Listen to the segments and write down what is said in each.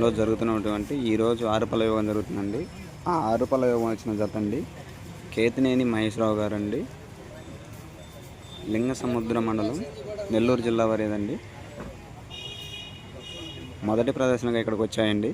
లో జరుగుతున్నటువంటి ఈరోజు ఆరుపల యోగం జరుగుతుందండి. ఆ ఆరుపల యోగం వచ్చిన జత అండి. కేతినేని మహేశ్వరరావు గారండి. లింగ సముద్ర మండలం నెల్లూరు జిల్లా వారేదండి. మొదటి ప్రదర్శనగా ఇక్కడికి వచ్చాయండి.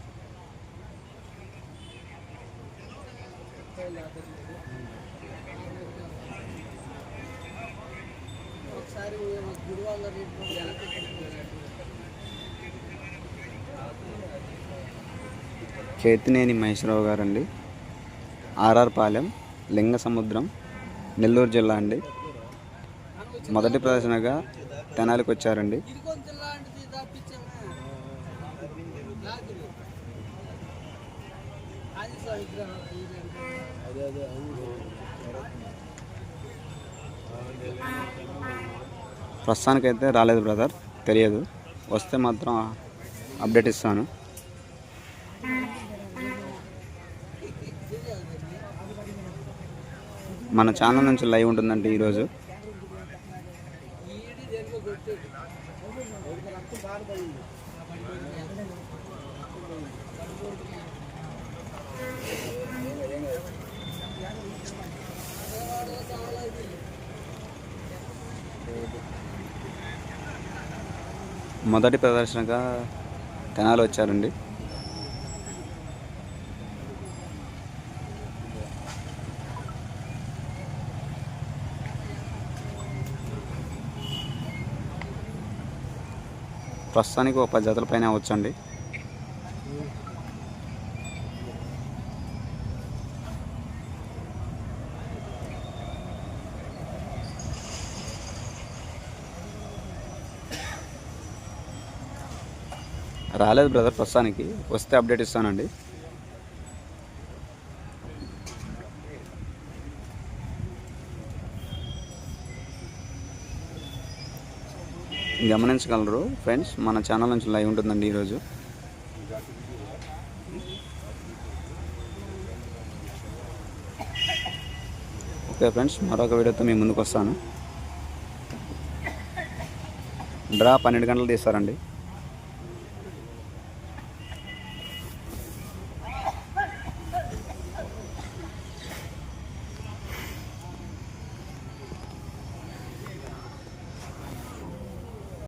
కేతినేని మహేశ్వరరావు గారండి. ఆర్ఆర్ పాలెం లింగ సముద్రం నెల్లూరు జిల్లా అండి. మొదటి ప్రదర్శనగా తెనాలికి వచ్చారండి. ప్రస్తుతానికైతే రాలేదు బ్రదర్ తెలియదు. వస్తే మాత్రం అప్డేట్ ఇస్తాను. మన ఛానల్ నుంచి లైవ్ ఉంటుందండి ఈరోజు. మొదటి ప్రదర్శనగా తెనాలి వచ్చారండి. ప్రస్తుతానికి ఒక పది జతల పైన వచ్చండి. రాలేదు బ్రదర్ ప్రస్తుతానికి. వస్తే అప్డేట్ ఇస్తానండి. గమనించగలరు ఫ్రెండ్స్ మన ఛానల్ నుంచి లైవ్ ఉంటుందండి ఈరోజు. ఓకే ఫ్రెండ్స్ మరొక వీడియోతో మేము ముందుకు వస్తాను. డ్రా పన్నెండు గంటలు తీస్తారండి.